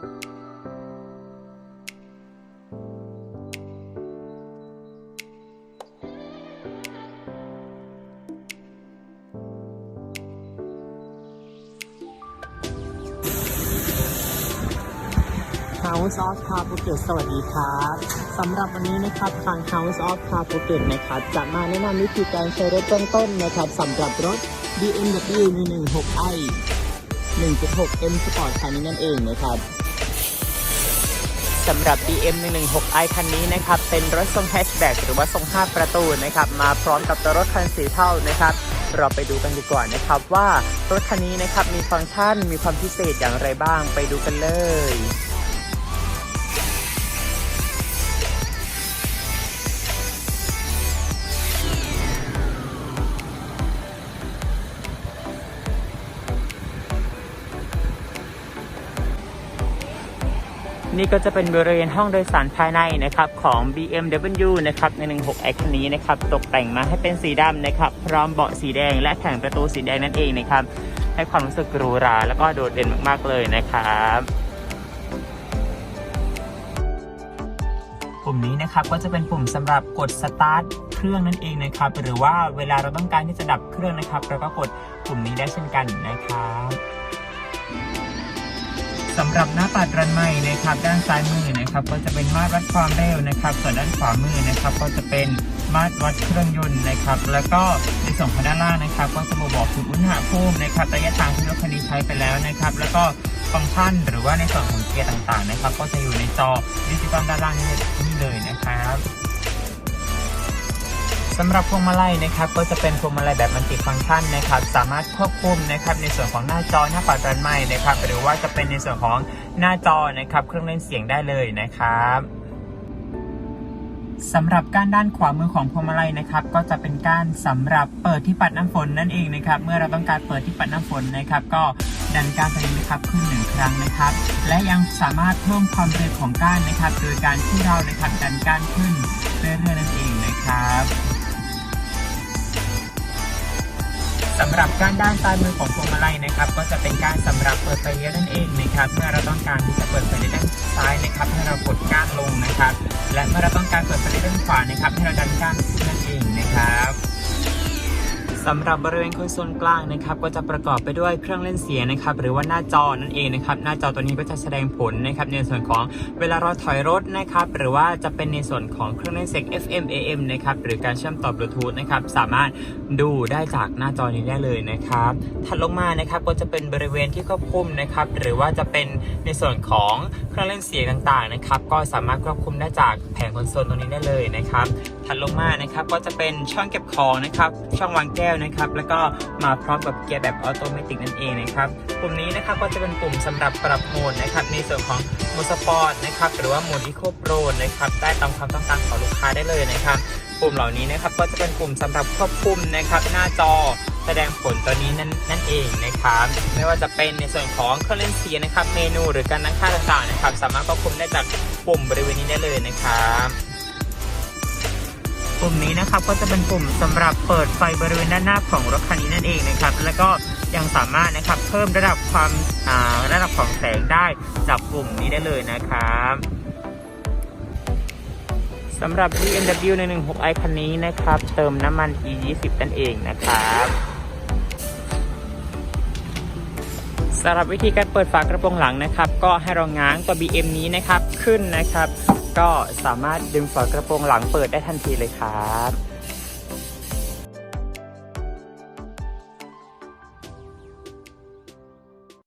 House of Car Phuket สวัสดีครับสำหรับวันนี้นะครับทาง House of Car Phuket นะครับจะมาแนะนำวิธีการใช้รถเบื้องต้นนะครับสำหรับรถ BMW 116i 1.6 M Sport คันนี้นั่นเองนะครับ สำหรับ BM 116i คันนี้นะครับ เป็นรถทรงแฮชแบ็กหรือว่าทรง 5 ประตูนะครับ มาพร้อมกับตัวรถคันสีเทานะครับ เราไปดูกันดีกว่านะครับว่ารถคันนี้นะครับมีฟังก์ชันมีความพิเศษอย่างไรบ้างไปดูกันเลย นี่ก็จะเป็นบริเวณห้องโดยสารภายในนะครับของ BMW นะครับใน 16i คันนี้นะครับตกแต่งมาให้เป็นสีดำนะครับพร้อมเบาะสีแดง และแผงประตูสีแดงนั่นเองนะครับให้ความรู้สึกหรูหราแล้วก็โดดเด่นมากๆเลยนะครับปุ่มนี้นะครับก็จะเป็นปุ่มสำหรับกดสตาร์ทเครื่องนั่นเองนะครับหรือว่าเวลาเราต้องการที่จะดับเครื่องนะครับเราก็กดปุ่มนี้ได้เช่นกันนะครับ สำหรับหน้าปัดรันใหม่นะครับ ด้านซ้ายมือนะครับ ก็จะเป็นมาตรวัดความเร็วนะครับ ส่วนด้านขวามือนะครับ ก็จะเป็นมาตรวัดเครื่องยนต์นะครับ แล้วก็ในส่วนของด้านล่างนะครับ ก็จะมาบอกถึงอุณหภูมินะครับระยะทางที่รถคันนี้ใช้ไปแล้วนะครับ แล้วก็ฟังก์ชันหรือว่าในส่วนของเกียร์ต่างๆนะครับ ก็จะอยู่ในจอดิจิตอลด้านล่างนี่นี่เลยนะครับ สำหรับพวงมาลัยนะครับก็จะเป็นพวงมาลัยแบบมัลติฟังก์ชันนะครับสามารถควบคุมนะครับในส่วนของหน้าจอหน้าปัดรันใหม่นะครับหรือว่าจะเป็นในส่วนของหน้าจอนะครับเครื่องเล่นเสียงได้เลยนะครับสำหรับก้านด้านขวามือของพวงมาลัยนะครับ ก็จะเป็นก้านสำหรับเปิดที่ปัดน้ำฝนนั่นเองนะครับ เมื่อเราต้องการเปิดที่ปัดน้ำฝนนะครับ ก็ดันก้านตัวนี้นะครับขึ้นหนึ่งครั้งนะครับ และยังสามารถเพิ่มความเร็วของก้านนะครับ โดยการที่เรานะครับดันก้านขึ้นเรื่อยๆนั่นเองนะครับ สำหรับการด้านซ้ายมือของพวงมาลัยนะครับ ก็จะเป็นการสำหรับเปิดไฟเลี้ยวนั่นเองนะครับ เมื่อเราต้องการที่จะเปิดไฟเลี้ยวด้านซ้ายนะครับ ให้เรากดก้านลงนะครับ และเมื่อเราต้องการเปิดไฟเลี้ยวด้านขวานะครับ ให้เราดันก้านนั่นเองนะครับ สำหรับบริเวณคอนโซลกลางนะครับก็จะประกอบไปด้วยเครื่องเล่นเสียงนะครับหรือว่าหน้าจอนั่นเองนะครับหน้าจอตัวนี้ก็จะแสดงผลนะครับในส่วนของเวลาเราถอยรถนะครับหรือว่าจะเป็นในส่วนของเครื่องเล่นเสียง FM AM นะครับหรือการเชื่อมต่อบลูทูธนะครับสามารถดูได้จากหน้าจอนี้ได้เลยนะครับถัดลงมานะครับก็จะเป็นบริเวณที่ควบคุมนะครับหรือว่าจะเป็นในส่วนของเครื่องเล่นเสียงต่างๆนะครับก็สามารถควบคุมได้จากแผงคอนโซลตรงนี้ได้เลยนะครับ ถัดลงมานะครับก็จะเป็นช่องเก็บของนะครับช่องวางแก้วนะครับ แล้วก็มาพร้อมกับเกียร์แบบออโตเมติกนั่นเองนะครับปุ่มนี้นะครับก็จะเป็นปุ่มสำหรับปรับโหมดนะครับในส่วนของโหมดสปอร์ตนะครับหรือว่าโหมดอีโคโปรนะครับได้ตามความต้องการของลูกค้าได้เลยนะครับปุ่มเหล่านี้นะครับก็จะเป็นปุ่มสำหรับควบคุมนะครับหน้าจอแสดงผลตัวนี้นั่นนั่นเองนะครับไม่ว่าจะเป็นในส่วนของเครื่องเล่นเสียงนะครับ เมนูหรือการตั้งค่าต่างๆนะครับ สามารถควบคุมได้จากปุ่มบริเวณนี้ได้เลยนะครับ ปุ่มนี้นะครับก็จะเป็นปุ่มสำหรับเปิดไฟบริเวณด้านหน้าของรถคันนี้นั่นเองนะครับ แล้วก็ยังสามารถนะครับเพิ่มระดับความาระดับของแสงได้จากปุ่มนี้ได้เลยนะครับสำหรับ BMW 116i คันนี้นะครับ เติมน้ำมัน E20 นั่นเองนะครับสำหรับวิธีการเปิดฝากระโปรงหลังนะครับ ก็ให้เราง้างตัว BM นี้นะครับขึ้นนะครับ ก็สามารถดึงฝากระโปรงหลังเปิดได้ทันทีเลยครับ